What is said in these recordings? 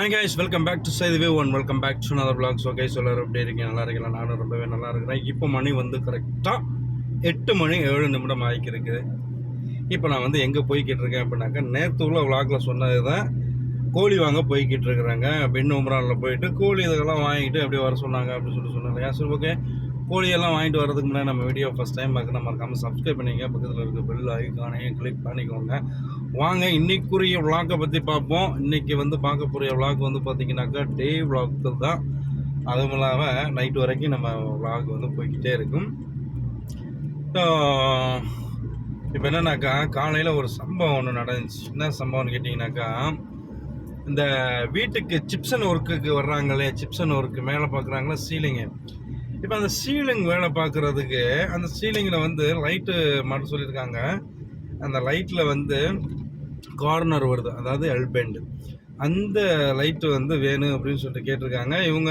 Hi guys welcome back to Saidhu one welcome back to another vlogs okay guys எப்படி இருக்கீங்க? நல்லா இருக்கலாம் நானும் ரொம்பவே நல்லா இருக்கிறேன். இப்போ மணி வந்து கரெக்டாக எட்டு மணி ஏழு நிமிடம் ஆகிக்கு இருக்குது இப்போ நான் வந்து எங்கே போய்கிட்டு இருக்கேன் அப்படின்னாக்கா நேற்று உள்ள vlogல சொன்னது தான் கோழி வாங்க போய்கிட்டு இருக்கிறாங்க. பெண் உம்ரானில் போயிட்டு கோழி இதெல்லாம் வாங்கிட்டு அப்படியே வர சொன்னாங்க அப்படின்னு சொல்லி சொன்னாங்க. சரி ஓகே கோழியெல்லாம் வாங்கிட்டு வரதுக்கு முன்னாடி நம்ம வீடியோ ஃபஸ்ட் டைம் பார்க்குற மறக்காமல் சப்ஸ்கிரைப் பண்ணிங்க பக்கத்தில் இருக்க பெல் ஐக்கானையும் கிளிக் பண்ணிக்கோங்க. வாங்க இன்றைக்குரிய விளாக்கை பற்றி பார்ப்போம். இன்றைக்கி வந்து பார்க்க போகிற விளாக் வந்து பார்த்திங்கனாக்கா டே விளாக்கு தான். அதுவும் இல்லாமல் நைட் வரைக்கும் நம்ம விளாக் வந்து போய்கிட்டே இருக்கும். இப்போ என்னன்னாக்கா காலையில் ஒரு சம்பவம் ஒன்று நடந்துச்சு. என்ன சம்பவம்னு கேட்டிங்கனாக்கா இந்த வீட்டுக்கு சிப்சன் ஒர்க்குக்கு வர்றாங்களே சிப்சன் ஒர்க்கு மேலே பார்க்குறாங்களா சீலிங்கு இப்போ அந்த சீலிங் வேலை பார்க்குறதுக்கு அந்த சீலிங்கில் வந்து லைட்டு மாட்ட சொல்லியிருக்காங்க. அந்த லைட்டில் வந்து கார்னர் வருது அதாவது எல்பெண்டு அந்த லைட்டு வந்து வேணும் அப்படின்னு சொல்லிட்டு கேட்டிருக்காங்க. இவங்க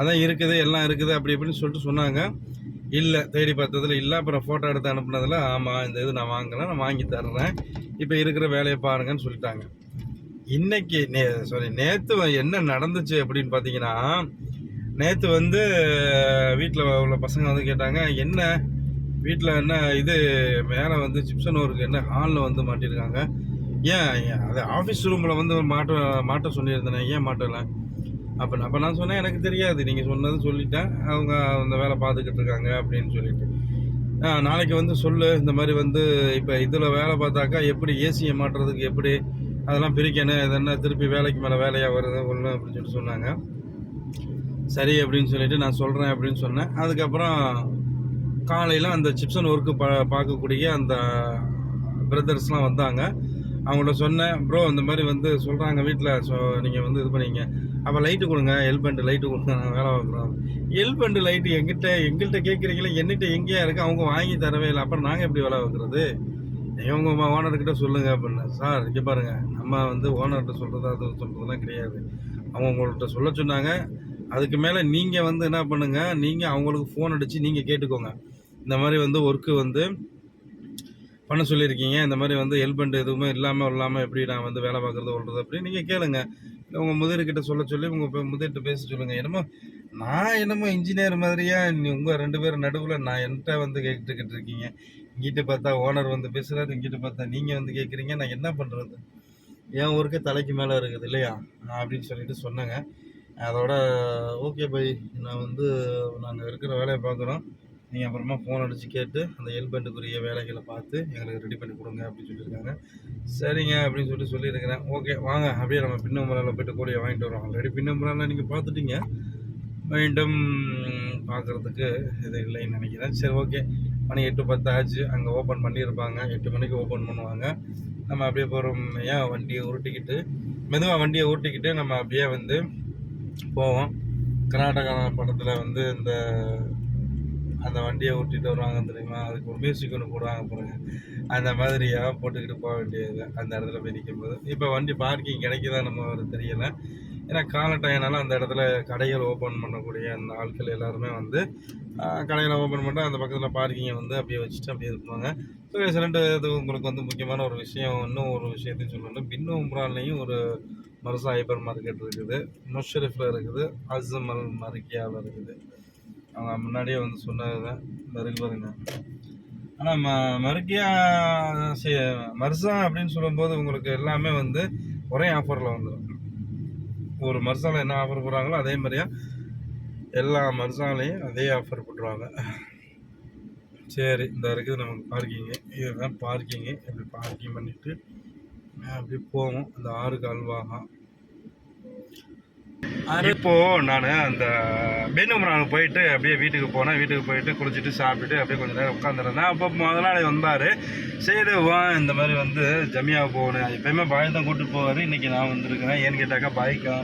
அதான் இருக்குது எல்லாம் இருக்குது அப்படி இப்படின்னு சொல்லிட்டு சொன்னாங்க. இல்லை தேடி பார்த்ததில் இல்லை அப்புறம் ஃபோட்டோ எடுத்து அனுப்புனதில் ஆமாம் இந்த இது நான் வாங்கலை நான் வாங்கி தர்றேன். இப்போ இருக்கிற வேலையை பாருங்கன்னு சொல்லிட்டாங்க. இன்னைக்கு நே சாரி நேற்று என்ன நடந்துச்சு அப்படின்னு பார்த்தீங்கன்னா நேற்று வந்து வீட்டில் உள்ள பசங்க வந்து கேட்டாங்க என்ன? வீட்டில் என்ன இது? மேலே வந்து சிப்சன் ஒர்க்கு என்ன ஹாலில் வந்து மாட்டியிருக்காங்க ஏன்? அது ஆஃபீஸ் ரூமில் வந்து மாட்ட மாட்ட சொல்லியிருந்தேன் ஏன் மாட்டலை அப்போ அப்போ நான் சொன்னேன் எனக்கு தெரியாது நீங்கள் சொன்னது சொல்லிட்டேன் அவங்க அந்த வேலை பார்த்துக்கிட்டு இருக்காங்க அப்படின்னு சொல்லிட்டு. நாளைக்கு வந்து சொல்லு இந்த மாதிரி வந்து இப்போ இதில் வேலை பார்த்தாக்கா எப்படி ஏசியை மாட்டுறதுக்கு எப்படி அதெல்லாம் பிரிக்கணும் இது என்ன திருப்பி வேலைக்கு மேலே வேலையாக வருது ஒன்று அப்படின்னு சொல்லிட்டு சொன்னாங்க. சரி அப்படின்னு சொல்லிட்டு நான் சொல்கிறேன் அப்படின்னு சொன்னேன். அதுக்கப்புறம் காலையில் அந்த சிப்சன் ஒர்க்கு பா பார்க்கக்கூடிய அந்த பிரதர்ஸ்லாம் வந்தாங்க. அவங்கள்ட்ட சொன்னேன் ப்ரோ இந்த மாதிரி வந்து சொல்கிறாங்க வீட்டில் ஸோ நீங்கள் வந்து இது பண்ணிங்க. அப்போ லைட்டு கொடுங்க. எல்பெண்டு லைட்டு கொடுங்க. நாங்கள் வேலை பார்க்குறோம். எல்பெண்டு லைட்டு எங்கிட்ட எங்கள்கிட்ட கேட்குறீங்களே? என்கிட்ட எங்கேயா இருக்குது அவங்க வாங்கி தரவே இல்லை. அப்புறம் நாங்கள் எப்படி வேலை பார்க்குறது? இவங்க ஓனர்கிட்ட சொல்லுங்கள் அப்படின்னு. சார் இங்கே பாருங்கள் நம்ம வந்து ஓனர்கிட்ட சொல்கிறதா அது சொல்கிறதுலாம் கிடையாது. அவங்க உங்கள்கிட்ட சொல்ல சொன்னாங்க. அதுக்கு மேலே நீங்கள் வந்து என்ன பண்ணுங்கள் நீங்கள் அவங்களுக்கு ஃபோன் அடித்து நீங்கள் கேட்டுக்கோங்க. இந்த மாதிரி வந்து ஒர்க்கு வந்து பண்ண சொல்லியிருக்கீங்க. இந்த மாதிரி வந்து ஹெல்பண்ட் எதுவுமே இல்லாமல் இல்லாமல் எப்படி நான் வந்து வேலை பார்க்குறது சொல்கிறது அப்படி நீங்கள் கேளுங்க. இல்லை உங்கள் முதிர்கிட்ட சொல்ல சொல்லி உங்கள் முதிர்கிட்ட பேச சொல்லுங்கள் என்னமோ நான் என்னமோ இன்ஜினியர் மாதிரியா நீ உங்கள் ரெண்டு பேரும் நடுவில் நான் என்கிட்ட வந்து கேட்டுக்கிட்டு இருக்கீங்க. இங்கிட்ட பார்த்தா ஓனர் வந்து பேசுகிறாரு இங்கிட்ட பார்த்தா நீங்கள் வந்து கேட்குறீங்க நான் என்ன பண்ணுறது என் ஒர்க்கு தலைக்கு மேலே இருக்குது இல்லையா? அப்படின்னு சொல்லிட்டு சொன்னேங்க. அதோட ஓகே பை. நான் வந்து நாங்கள் இருக்கிற வேலையை பார்க்குறோம். நீங்கள் அப்புறமா ஃபோன் அடித்து கேட்டு அந்த ஹெல்பண்டுக்குரிய வேலைகளை பார்த்து எங்களுக்கு ரெடி பண்ணி கொடுங்க அப்படின்னு சொல்லியிருக்காங்க. சரிங்க அப்படின்னு சொல்லிட்டு சொல்லியிருக்கிறேன். ஓகே வாங்க. அப்படியே நம்ம பின்னம்புறாவில் போயிட்டு கூடிய வாங்கிட்டு வரோம் ஆல்ரெடி பின்னம்புறாவில் நீங்கள் பார்த்துட்டீங்க. மீண்டும் பார்க்குறதுக்கு இது இல்லைன்னு நினைக்கிறேன். சரி ஓகே மணி எட்டு பத்து ஆச்சு. அங்கே ஓப்பன் பண்ணியிருப்பாங்க. எட்டு மணிக்கு ஓப்பன் பண்ணுவாங்க. நம்ம அப்படியே பொறுமையாக வண்டியை உருட்டிக்கிட்டு மெதுவாக வண்டியை உருட்டிக்கிட்டு நம்ம அப்படியே வந்து போவோம். கர்நாடகா படத்தில் வந்து இந்த அந்த வண்டியை ஓட்டிகிட்டு வருவாங்க தெரியுமா? அதுக்கு ஒரு மியூசிக் ஒன்று போடுவாங்க பாருங்க. அந்த மாதிரியாக போட்டுக்கிட்டு போக வேண்டியது அந்த இடத்துல போய் நிற்கும்போது இப்போ வண்டி பார்க்கிங் கிடைக்குதா நம்ம ஒரு தெரியல. ஏன்னா கால டைம்னால அந்த இடத்துல கடைகள் ஓப்பன் பண்ணக்கூடிய அந்த ஆட்கள் எல்லாருமே வந்து கடையில் ஓப்பன் பண்ணிட்டு அந்த பக்கத்தில் பார்க்கிங்கை வந்து அப்படியே வச்சுட்டு அப்படியே இருப்பாங்க. ஸோ சிலண்டு இது உங்களுக்கு வந்து முக்கியமான ஒரு விஷயம் இன்னும் ஒரு விஷயத்தையும் சொல்லணும். பின்னு உம்ரான்லேயும் ஒரு மருசா ஹைப்பர் மார்க்கெட் இருக்குது முஷரிஃபில் இருக்குது அஸ்மல் மர்கியாவில் இருக்குது. அவங்க முன்னாடியே வந்து சொன்னது தான் இந்த ஆனால் ம மருக்கியா சே மர்சா அப்படின்னு சொல்லும்போது உங்களுக்கு எல்லாமே வந்து ஒரே ஆஃபரில் வந்துடும் ஒரு மர்சாவில் என்ன ஆஃபர் போடுறாங்களோ அதே மாதிரியா எல்லா மர்சாலையும் அதே ஆஃபர் போட்டுருவாங்க. சரி இந்த இருக்குது நமக்கு பார்க்கிங்கு. இதுதான் பார்க்கிங்கு. இப்படி பார்க்கிங் பண்ணிவிட்டு அப்படி போவோம். அந்த ஆறு கால்வாகம் இப்போ நான் அந்த பெண்ணுமரான் போயிட்டு அப்படியே வீட்டுக்கு போனேன். வீட்டுக்கு போயிட்டு குளிச்சுட்டு சாப்பிட்டுட்டு அப்படியே கொஞ்ச நேரம் உட்காந்துருந்தேன் அப்போ முதலாளி வந்தார். சரி வா இந்த மாதிரி வந்து ஜமியா போகணும். எப்பயுமே பாய் தான் கூப்பிட்டு போவார். இன்றைக்கி நான் வந்திருக்கிறேன். ஏன்னு கேட்டாக்கா பாய்க்கா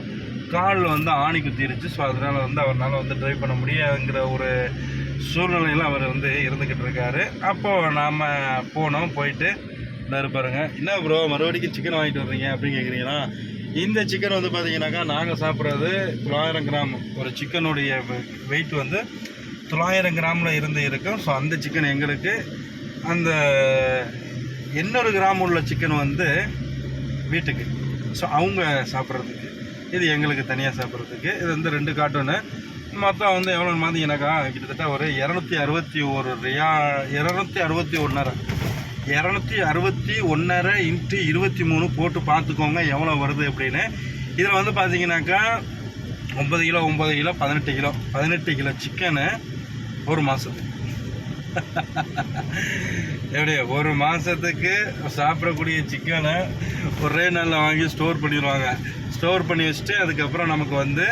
காலில் வந்து ஆணி குத்திருச்சு. ஸோ அதனால் வந்து அவரால் வந்து ட்ரைவ் பண்ண முடியாதுங்கிற ஒரு சூழ்நிலையில் அவர் வந்து இருந்துக்கிட்டு இருக்காரு. அப்போது நாம் போனோம் போயிட்டு இந்த இருப்பாருங்க என்ன ப்ரோ மறுபடிக்கும் சிக்கன் வாங்கிட்டு வர்றீங்க அப்படின்னு கேட்குறீங்களா இந்த சிக்கன் வந்து பார்த்தீங்கன்னாக்கா நாங்கள் சாப்பிட்றது தொள்ளாயிரம் கிராம். ஒரு சிக்கனுடைய வெயிட் வந்து தொள்ளாயிரம் கிராமில் இருந்து இருக்கும். ஸோ அந்த சிக்கன் எங்களுக்கு அந்த எண்ணூறு கிராம் உள்ள சிக்கன் வந்து வீட்டுக்கு. ஸோ அவங்க சாப்பிட்றதுக்கு. இது எங்களுக்கு தனியாக சாப்பிட்றதுக்கு. இது வந்து ரெண்டு கார்ட்டூனு மொத்தம் வந்து எவ்வளோன்னு பார்த்தீங்கன்னாக்கா கிட்டத்தட்ட ஒரு இரநூத்தி அறுபத்தி ஒரு ரியா இரநூத்தி அறுபத்தி ஒன்றரை இரநூத்தி அறுபத்தி ஒன்றரை இன்ட்டு இருபத்தி மூணு போட்டு பார்த்துக்கோங்க எவ்வளோ வருது அப்படின்னு. இதில் வந்து பார்த்தீங்கன்னாக்கா ஒன்பது கிலோ ஒன்பது கிலோ பதினெட்டு கிலோ. பதினெட்டு கிலோ சிக்கனு ஒரு மாதத்துக்கு எப்படி ஒரு மாதத்துக்கு சாப்பிடக்கூடிய சிக்கனை ஒரே நாளில் வாங்கி ஸ்டோர் பண்ணிடுவாங்க. ஸ்டோர் பண்ணி வச்சுட்டு அதுக்கப்புறம் நமக்கு வந்து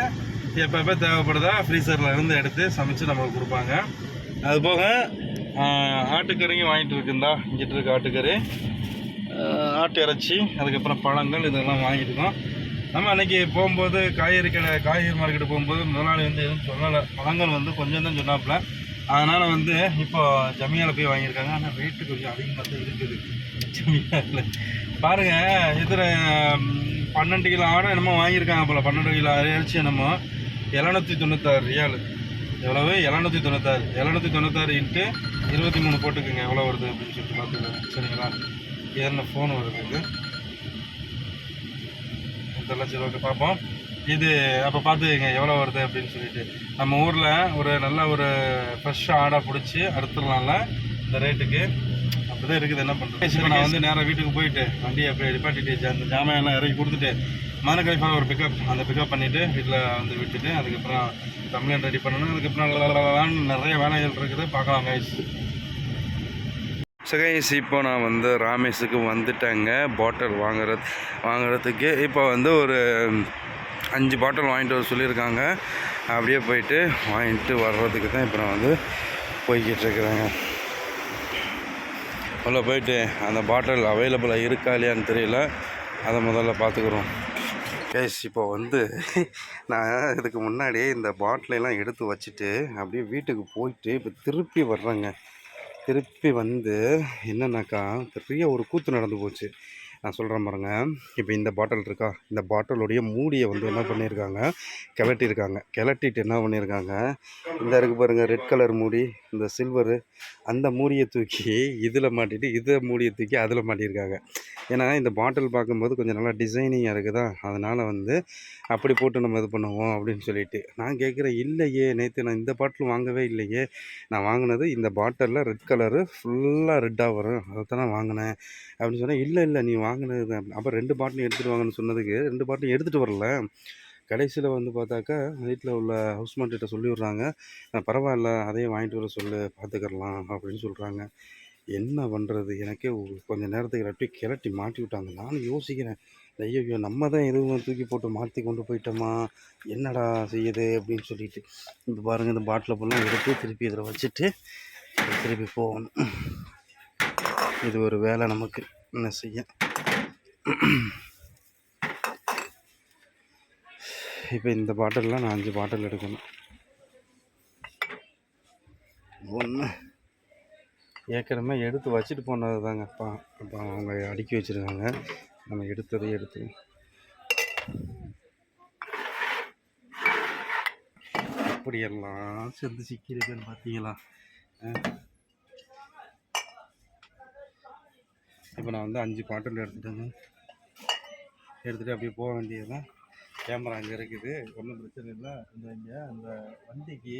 எப்பப்போ தேவைப்படுதா ஃப்ரீசரில் இருந்து எடுத்து சமைச்சு நமக்கு கொடுப்பாங்க. அது போக ஆட்டுக்கறியும் வாங்கிட்டு இருக்குந்தா. இங்கிட்டு இருக்க ஆட்டுக்கறி. ஆட்டு இறைச்சி அதுக்கப்புறம் பழங்கள் இதெல்லாம் வாங்கிட்டு இருக்கோம். நம்ம அன்றைக்கி போகும்போது காய்கறி கடை காய்கறி மார்க்கெட்டு போகும்போது முதலாளி வந்து எதுவும் சொல்லலை. பழங்கள் வந்து கொஞ்சம் தான் சொன்னாப்புல. அதனால் வந்து இப்போ ஜமியாவில் போய் வாங்கியிருக்காங்க. ஆனால் ரேட்டு கொஞ்சம் அதிகமாக தான் இருக்குது. ஜமியாவில் பாருங்கள் இதில் பன்னெண்டு கிலோ ஆடம் என்னமோ வாங்கியிருக்காங்க போல். பன்னெண்டு கிலோ இறைச்சி என்னமோ எழுநூற்றி தொண்ணூத்தாறு ரியாலு. எவ்வளவு? எழுநூற்றி தொண்ணூத்தாறு. எழுநூற்றி தொண்ணூத்தாறு இன்ட்டு இருபத்தி மூணு போட்டுக்குங்க. எவ்வளோ வருது அப்படின்னு சொல்லிட்டு பார்த்துக்கோங்க. சரிங்களா? என்ன ஃபோன் வருது இது. இதெல்லாம் சரி ஓகே பார்ப்போம். இது அப்போ பார்த்துக்கங்க எவ்வளோ வருது அப்படின்னு சொல்லிட்டு. நம்ம ஊரில் ஒரு நல்ல ஒரு ஃப்ரெஷ்ஷாக ஆடாக பிடிச்சி அறுத்துடலாம்ல இந்த ரேட்டுக்கு அப்படிதான் இருக்குது என்ன பண்ணுறது இப்போ நான் வந்து நேராக வீட்டுக்கு போயிட்டு வண்டியை அப்படியே நிப்பாட்டிட்டு அந்த ஜாமான் இறக்கி கொடுத்துட்டு மனக்கழிப்பான ஒரு பிக்கப் அந்த பிக்கப் பண்ணிவிட்டு வீட்டில் வந்து விட்டுட்டு அதுக்கப்புறம் கம்ப்ளைண்ட் ரெடி பண்ணணும். அதுக்கப்புறம் நிறைய வேலைகள் இருக்குது. பார்க்கலாம் கைஸ் ஸோ கைஸ் இப்போ நான் வந்து ராமேஷுக்கு வந்துட்டேங்க. பாட்டில் வாங்குறது வாங்குறதுக்கு. இப்போ வந்து ஒரு அஞ்சு பாட்டில் வாங்கிட்டு வர சொல்லியிருக்காங்க. அப்படியே போயிட்டு வாங்கிட்டு வர்றதுக்கு தான் இப்போ நான் வந்து போய்கிட்டு இருக்கிறேங்க. உள்ள போயிட்டு அந்த பாட்டில் அவைலபிளாக இருக்கா இல்லையான்னு தெரியல. அதை முதல்ல பார்த்துக்குறோம். கேஷ் இப்போ வந்து நான் இதுக்கு முன்னாடியே இந்த பாட்டிலெல்லாம் எடுத்து வச்சுட்டு அப்படியே வீட்டுக்கு போயிட்டு இப்போ திருப்பி வர்றேங்க. திருப்பி வந்து என்னன்னாக்கா பெரிய ஒரு கூத்து நடந்து போச்சு. நான் சொல்கிறேன் பாருங்க. இப்போ இந்த பாட்டில் இருக்கா? இந்த பாட்டிலுடைய மூடியை வந்து என்ன பண்ணியிருக்காங்க கிளட்டியிருக்காங்க கிளட்டிட்டு என்ன பண்ணியிருக்காங்க இந்த இருக்கு பாருங்கள் ரெட் கலர் மூடி இந்த சில்வரு அந்த மூடியை தூக்கி இதில் மாட்டிட்டு இதை மூடியை தூக்கி அதில் மாட்டியிருக்காங்க ஏன்னா இந்த பாட்டில் பார்க்கும்போது கொஞ்சம் நல்லா டிசைனிங்காக இருக்குதா? அதனால் வந்து அப்படி போட்டு நம்ம இது பண்ணுவோம் அப்படின்னு சொல்லிட்டு. நான் கேட்குறேன் இல்லையே நேற்று நான் இந்த பாட்டில் வாங்கவே இல்லையே. நான் வாங்கினது இந்த பாட்டிலில் ரெட் கலரு ஃபுல்லாக ரெட்டாக வரும். அதை தான் நான் வாங்கினேன். அப்படின்னு சொன்னேன் இல்லை இல்லை நீ வாங்கினது அப்போ ரெண்டு பாட்டிலும் எடுத்துகிட்டு வாங்கன்னு சொன்னதுக்கு ரெண்டு பாட்டிலும் எடுத்துகிட்டு வரல. கடைசியில் வந்து பார்த்தாக்கா வீட்டில் உள்ள ஹவுஸ் கிட்ட சொல்லி விட்றாங்க. பரவாயில்ல அதையும் வாங்கிட்டு வர சொல்லு பார்த்துக்கிறலாம் அப்படின்னு சொல்கிறாங்க என்ன பண்ணுறது எனக்கே கொஞ்சம் நேரத்துக்கு அப்படியே கிளட்டி மாட்டி விட்டாங்க. நானும் யோசிக்கிறேன். ஐயோ நம்ம தான் எதுவும் தூக்கி போட்டு மாற்றி கொண்டு போயிட்டோமா? என்னடா செய்யுது? அப்படின்னு சொல்லிட்டு இப்போ பாருங்கள் இந்த பாட்டில் ஃபுல்லாக எடுத்து திருப்பி இதில் வச்சுட்டு திருப்பி போகணும். இது ஒரு வேலை நமக்கு. என்ன செய்ய? இப்போ இந்த பாட்டிலெலாம் நான் அஞ்சு பாட்டில் எடுக்கணும். ஒன்று. ஏற்கனவே எடுத்து வச்சுட்டு போனது தாங்க அப்பா. அப்போ அவங்க அடுக்கி வச்சுருக்காங்க. நம்ம எடுத்ததை எடுத்து. அப்படியெல்லாம் சேர்ந்து சிக்கியிருக்குன்னு பார்த்தீங்களா? இப்போ நான் வந்து அஞ்சு பாட்டில் எடுத்துட்டேங்க எடுத்துகிட்டு அப்படியே போக வேண்டியதுதான். கேமரா அங்கே இருக்குது. ஒன்றும் பிரச்சனை இல்லை. இந்த இங்கே அந்த வண்டிக்கு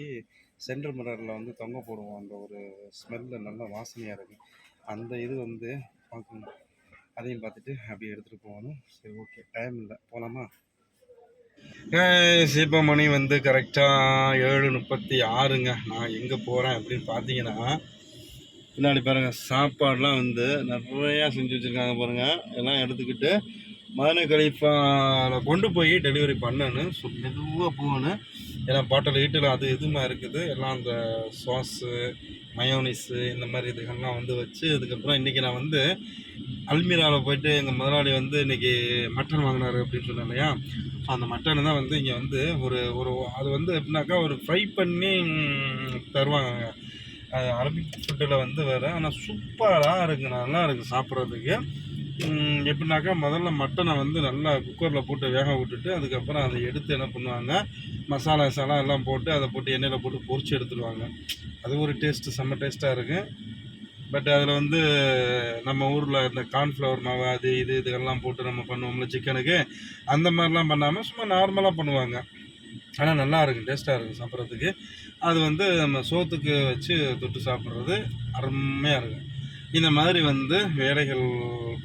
சென்ட்ரல் மிரரில் வந்து தொங்க போடுவோம். அந்த ஒரு ஸ்மெல்லு நல்ல வாசனையாக இருக்குது அந்த இது வந்து பார்க்கணும். அதையும் பார்த்துட்டு அப்படியே எடுத்துகிட்டு போகணும். சரி ஓகே டைம் இல்லை. போகலாமா இப்போ மணி வந்து கரெக்டாக ஏழு முப்பத்தி ஆறுங்க. நான் எங்கே போகிறேன் அப்படின்னு பார்த்தீங்கன்னா பின்னாடி பாருங்கள் சாப்பாடெலாம் வந்து நிறையா செஞ்சு வச்சுருக்காங்க பாருங்கள் எல்லாம் எடுத்துக்கிட்டு மதன கலிஃபாவில் கொண்டு போய் டெலிவரி பண்ணணும் ஸோ மெதுவாக போகணும். ஏன்னா பாட்டில் வீட்டில் அது இதுமா இருக்குது. எல்லாம் அந்த சாஸு மயோனிஸு இந்த மாதிரி இதுகள்லாம் வந்து வச்சு அதுக்கப்புறம் இன்றைக்கி நான் வந்து அல்மீராவில் போயிட்டு எங்கள் முதலாளி வந்து இன்றைக்கி மட்டன் வாங்கினாரு அப்படின்னு சொன்னேன் இல்லையா? ஸோ அந்த மட்டன் தான் வந்து இங்கே வந்து ஒரு ஒரு அது வந்து எப்படின்னாக்கா ஒரு ஃப்ரை பண்ணி தருவாங்க. அது அரபிக் ஃபுட்டில் வந்து வேறு ஆனால் சூப்பராக இருக்குது நல்லா இருக்குது சாப்பிட்றதுக்கு. எப்படின்னாக்கா முதல்ல மட்டனை வந்து நல்லா குக்கரில் போட்டு வேக விட்டுட்டு அதுக்கப்புறம் அதை எடுத்து என்ன பண்ணுவாங்க? மசாலா மசாலா எல்லாம் போட்டு அதை போட்டு எண்ணெயில் போட்டு பொரிச்சு எடுத்துடுவாங்க. அது ஒரு டேஸ்ட்டு செம்ம டேஸ்ட்டாக இருக்குது பட் அதில் வந்து நம்ம ஊரில் இந்த கார்ன்ஃப்ளவர் மாவு அது இது இதெல்லாம் போட்டு நம்ம பண்ணுவோம்ல சிக்கனுக்கு அந்த மாதிரிலாம் பண்ணாமல் சும்மா நார்மலாக பண்ணுவாங்க. ஆனால் நல்லா இருக்கும் டேஸ்ட்டாக இருக்கும் சாப்பிட்றதுக்கு. அது வந்து நம்ம சோத்துக்கு வச்சு தொட்டு சாப்பிட்றது அருமையாக இருக்கும் இந்த மாதிரி வந்து வேலைகள்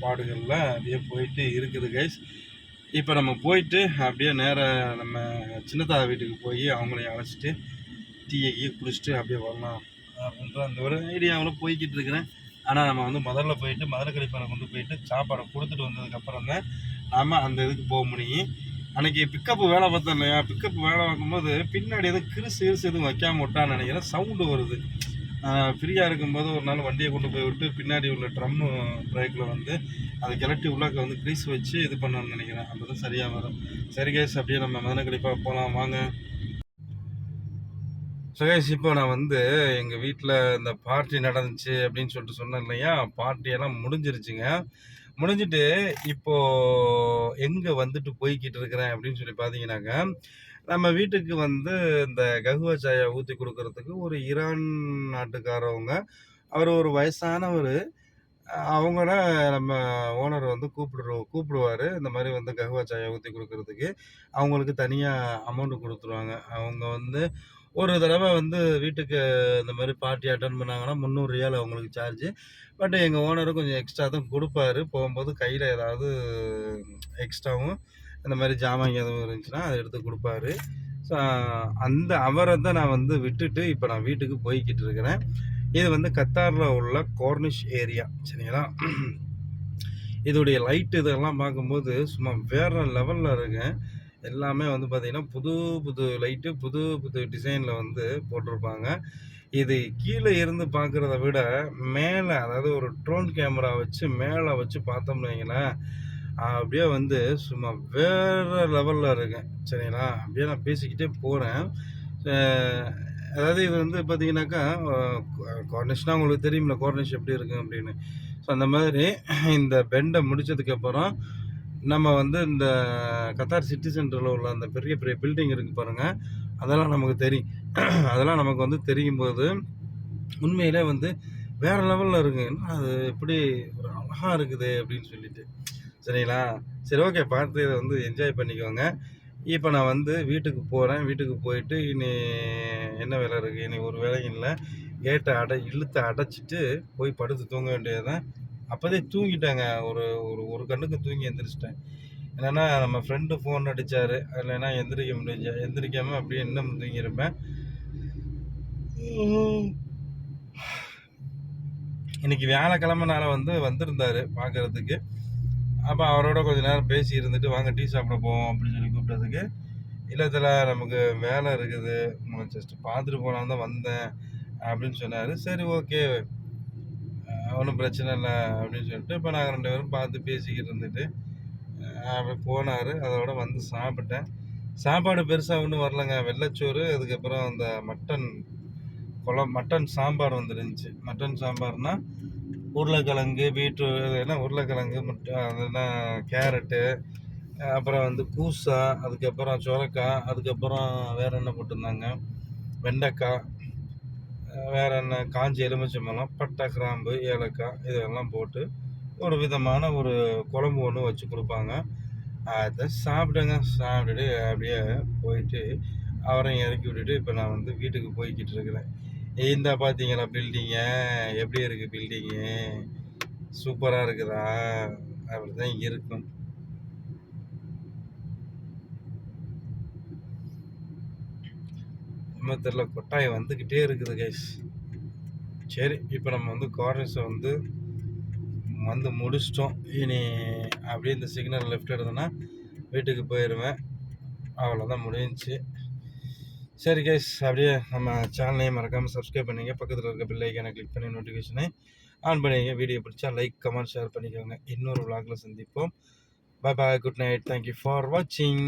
பாடுகளில் அப்படியே போயிட்டு இருக்குது கைஸ் இப்போ நம்ம போயிட்டு அப்படியே நேராக நம்ம சின்னத்தா வீட்டுக்கு போய் அவங்களையும் அழைச்சிட்டு டீயை கீ குடிச்சிட்டு அப்படியே வரலாம் அப்படின்ற அந்த ஒரு ஐடியாவில் போய்கிட்டு இருக்கிறேன். ஆனால் நம்ம வந்து முதல்ல போயிட்டு மதுரை கழிப்பறை கொண்டு போயிட்டு சாப்பாடை கொடுத்துட்டு வந்ததுக்கப்புறம் தான் நாம் அந்த இதுக்கு போக முடியும். அன்னைக்கு பிக்கப் வேலை பார்த்தேன் இல்லையா? பிக்கப் வேலை பார்க்கும்போது பின்னாடி எதுவும் கிறிசு கிறிசு எதுவும் வைக்காம விட்டான்னு நினைக்கிறேன். சவுண்டு வருது. ஃப்ரீயாக இருக்கும்போது ஒரு நாள் வண்டியை கொண்டு போய் விட்டு பின்னாடி உள்ள ட்ரம்மு பிரேக்கில் வந்து அதை கிளட்டி உள்ளாக்க வந்து க்ரீஸ் வச்சு இது பண்ணணும்னு நினைக்கிறேன். அப்போ தான் சரியாக வரும். சரி கேஸ் அப்படியே நம்ம மதன கழிப்பாக போகலாம் வாங்க சுகேஷ் இப்போ நான் வந்து எங்கள் வீட்டில் இந்த பார்ட்டி நடந்துச்சு அப்படின்னு சொல்லிட்டு சொன்னேன் இல்லையா? பார்ட்டியெல்லாம் முடிஞ்சிருச்சுங்க. முடிஞ்சிட்டு இப்போ எங்கே வந்துட்டு போய்கிட்டு இருக்கிறேன் அப்படின்னு சொல்லி பார்த்தீங்கன்னாக்க நம்ம வீட்டுக்கு வந்து இந்த ககுவா சாயை ஊற்றி கொடுக்கறதுக்கு ஒரு ஈரான் நாட்டுக்காரவங்க அவர் ஒரு வயசானவர். அவங்கள நம்ம ஓனர் வந்து கூப்பிடுறோம் கூப்பிடுவார். இந்த மாதிரி வந்து ககுவா சாயை ஊற்றி கொடுக்கறதுக்கு. அவங்களுக்கு தனியாக அமௌண்ட்டு கொடுத்துருவாங்க. அவங்க வந்து ஒரு தடவை வந்து வீட்டுக்கு இந்த மாதிரி பார்ட்டி அட்டன் பண்ணாங்கன்னா முந்நூறு ரியால் அவங்களுக்கு சார்ஜ் பட் எங்கள் ஓனரும் கொஞ்சம் எக்ஸ்ட்ரா தான் கொடுப்பாரு. போகும்போது கையில் ஏதாவது எக்ஸ்ட்ராவும் இந்த மாதிரி ஜாமான் எதுவும் இருந்துச்சுன்னா அதை எடுத்து கொடுப்பாரு. ஸோ அந்த அவரை தான் நான் வந்து விட்டுட்டு இப்போ நான் வீட்டுக்கு போய்கிட்டு இருக்கிறேன். இது வந்து கத்தாரில் உள்ள கோர்னிஷ் ஏரியா சரிங்களா? இதோடைய லைட் இதெல்லாம் பார்க்கும்போது சும்மா வேறு லெவலில் இருக்கேன். எல்லாமே வந்து பார்த்திங்கன்னா புது புது லைட்டு புது புது டிசைனில் வந்து போட்டிருப்பாங்க. இது கீழே இருந்து பார்க்குறத விட மேலே அதாவது ஒரு ட்ரோன் கேமரா வச்சு மேலே வச்சு பார்த்தோம்னு வைங்களேன் அப்படியே வந்து சும்மா வேறு லெவலில் இருக்கேன் சரிங்களா? அப்படியே நான் பேசிக்கிட்டே போகிறேன் அதாவது இது வந்து பார்த்தீங்கன்னாக்கா கார்னிஷ்னால் உங்களுக்கு தெரியுமில்ல கார்னிஷ் எப்படி இருக்கு அப்படின்னு. ஸோ அந்த மாதிரி இந்த பெண்டை முடித்ததுக்கப்புறம் நம்ம வந்து இந்த கத்தார் சிட்டி சென்டரில் உள்ள அந்த பெரிய பெரிய பில்டிங் இருக்குது பாருங்கள் அதெல்லாம் நமக்கு தெரியும். அதெல்லாம் நமக்கு வந்து தெரியும் போது உண்மையிலே வந்து வேறு லெவலில் இருக்குங்க அது எப்படி ஒரு அழகாக இருக்குது அப்படின்னு சொல்லிட்டு. சரிங்களா? சரி ஓகே பார்த்து இதை வந்து என்ஜாய் பண்ணிக்கோங்க. இப்போ நான் வந்து வீட்டுக்கு போகிறேன் வீட்டுக்கு போயிட்டு இனி என்ன வேலை இருக்குது இனி ஒரு வேலையும் இல்லை. கேட்டை அடை இழுத்து அடைச்சிட்டு போய் படுத்து தூங்க வேண்டியது தான் அப்போதே தூங்கிட்டேங்க. ஒரு ஒரு ஒரு கண்ணுக்கு தூங்கி எந்திரிச்சிட்டேன். என்னென்னா நம்ம ஃப்ரெண்டு ஃபோன் அடித்தார் இல்லைன்னா எந்திரிக்க முடிஞ்ச எந்திரிக்காமல் அப்படியே இன்னும் தூங்கியிருப்பேன். இன்னைக்கு வியாழக்கிழமைனால வந்து வந்திருந்தார் பார்க்குறதுக்கு அப்போ அவரோட கொஞ்ச நேரம் பேசி இருந்துட்டு வாங்க டீ சாப்பிட போவோம் அப்படின்னு சொல்லி கூப்பிட்டதுக்கு. இல்லத்தில் நமக்கு வேலை இருக்குது. ஜஸ்ட் பார்த்துட்டு போகலான்னு தான் வந்தேன் அப்படின்னு சொன்னார். சரி ஓகே. ஒன்றும் பிரச்சனை இல்லை அப்படின்னு சொல்லிட்டு இப்போ நாங்கள் ரெண்டு பேரும் பார்த்து பேசிக்கிட்டு இருந்துட்டு அவர் போனார். அதோட வந்து சாப்பிட்டேன். சாப்பாடு பெருசாக ஒன்றும் வரலங்க. வெள்ளைச்சோறு அதுக்கப்புறம் அந்த மட்டன் குழம்பு மட்டன் சாம்பார் வந்துருந்துச்சு. மட்டன் சாம்பார்னால் உருளைக்கிழங்கு பீட்ரூட் ஏன்னா உருளைக்கிழங்கு முட்டை அதுனா கேரட்டு அப்புறம் வந்து கூசா அதுக்கப்புறம் சுரக்காய் அதுக்கப்புறம் வேறு என்ன போட்டிருந்தாங்க? வெண்டைக்காய் வேறு என்ன காஞ்சி எலுமிச்சம்பழம் பட்டை கிராம்பு ஏலக்காய் இதெல்லாம் போட்டு ஒரு விதமான ஒரு குழம்பு ஒன்று வச்சு கொடுப்பாங்க. அதை சாப்பிடுங்க சாப்பிட்டுட்டு அப்படியே போயிட்டு அவரையும் இறக்கி விட்டுட்டு இப்போ நான் வந்து வீட்டுக்கு போய்கிட்டு இருக்கிறேன். இந்த பார்த்தீங்களா பில்டிங்கு எப்படி இருக்குது பில்டிங்கு சூப்பராக இருக்குதா? அப்படி தான் இருக்கும். நம்ம தெரில வந்துக்கிட்டே இருக்குது கைஸ் சரி இப்போ நம்ம வந்து கார்னர்ஸை வந்து வந்து முடிச்சிட்டோம். இனி அப்படியே இந்த சிக்னல் லெஃப்ட் எடுத்தோன்னா வீட்டுக்கு போயிடுவேன் அவ்வளோதான் முடிஞ்சிச்சு. சரி கைஸ் அப்படியே நம்ம சேனலையும் மறக்காமல் சப்ஸ்கிரைப் பண்ணிங்க. பக்கத்தில் இருக்க பில் ஐக்கானை கிளிக் பண்ணி நோட்டிஃபிகேஷனை ஆன் பண்ணிங்க வீடியோ பிடிச்சா லைக் கமெண்ட் ஷேர் பண்ணிக்கோங்க. இன்னொரு விளாகில் சந்திப்போம். Bye bye good night thank you for வாட்சிங்